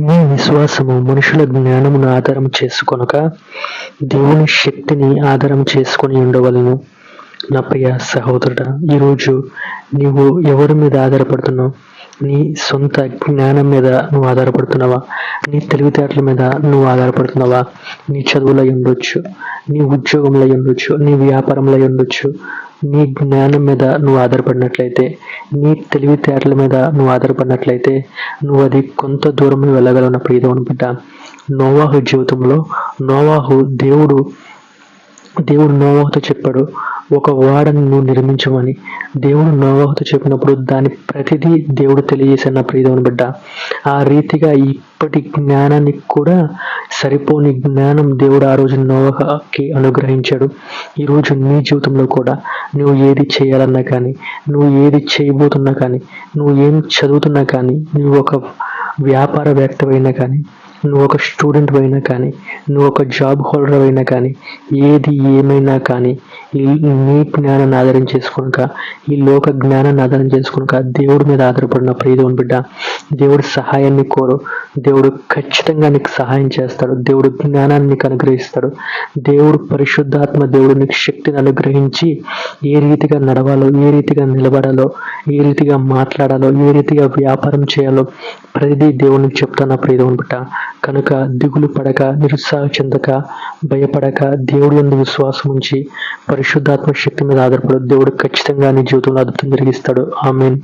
మీ విశ్వాసము మనుషుల జ్ఞానమును ఆధారం చేసుకొనక దేవుని శక్తిని ఆధారం చేసుకొని ఉండవలను. నప్పయ్య సహోదరుడ సహోదరుడా ఈరోజు నీవు ఎవరి మీద ఆధారపడుతున్నావు? నీ సొంత జ్ఞానం మీద నువ్వు ఆధారపడుతున్నావా? నీ తెలివితేటల మీద నువ్వు ఆధారపడుతున్నావా? నీ చదువులో ఉండొచ్చు నీ ఉద్యోగంలో ఉండొచ్చు నీ వ్యాపారంలో ఉండొచ్చు నీ జ్ఞానం మీద నువ్వు ఆధారపడినట్లయితే నీ తెలివితేటల మీద నువ్వు ఆధారపడినట్లయితే నువ్వు అది కొంత దూరం వెళ్ళగలవు ప్రియదేవుని బిడ్డ. నోవాహు జీవితంలో నోవాహు దేవుడు దేవుడు నోవాహుతో చెప్పాడు ఒక వాడని నువ్వు నిర్మించమని. దేవుడు నోవాహుతో చెప్పినప్పుడు దాని ప్రతిదీ దేవుడు తెలియజేసిన ప్రియదేవుని బిడ్డ. ఆ రీతిగా ఇప్పటి జ్ఞానానికి కూడా సరిపోని జ్ఞానం దేవుడు ఆ రోజు నోవాహకి అనుగ్రహించాడు. ఈరోజు నీ జీవితంలో కూడా నువ్వు ఏది చేయాలన్నా కానీ నువ్వు ఏది చేయబోతున్నా కానీ నువ్వు ఏం చదువుతున్నా కానీ నువ్వు ఒక వ్యాపారవేత్తవైనా కానీ నువ్వు ఒక స్టూడెంట్ అయినా కానీ నువ్వు ఒక జాబ్ హోల్డర్ అయినా కానీ ఏది ఏమైనా కానీ ఈ నీ జ్ఞానాన్ని ఆధారం చేసుకునక ఈ లోక జ్ఞానాన్ని ఆధారం చేసుకునక దేవుడి మీద ఆధారపడిన ప్రియదేవుని బిడ్డ దేవుడి సహాయాన్ని కోరు. దేవుడు ఖచ్చితంగా నీకు సహాయం చేస్తాడు. దేవుడు జ్ఞానాన్ని నీకు అనుగ్రహిస్తాడు. దేవుడు పరిశుద్ధాత్మ దేవుడు నీకు శక్తిని అనుగ్రహించి ఏ రీతిగా నడవాలో ఏ రీతిగా నిలబడాలో ఏ రీతిగా మాట్లాడాలో ఏ రీతిగా వ్యాపారం చేయాలో ప్రతిదీ దేవునికి చెప్తాను ప్రియదేవుని బిడ్డ. కనుక దిగులు పడక నిరుత్సాహ చెందక భయపడక దేవుడు ఎందు విశ్వాసం ఉంచి పరిశుద్ధాత్మ శక్తి మీద ఆధారపడు దేవుడు ఖచ్చితంగా నీ జీవితంలో అద్భుతం జరిగిస్తాడు. ఆమెన్.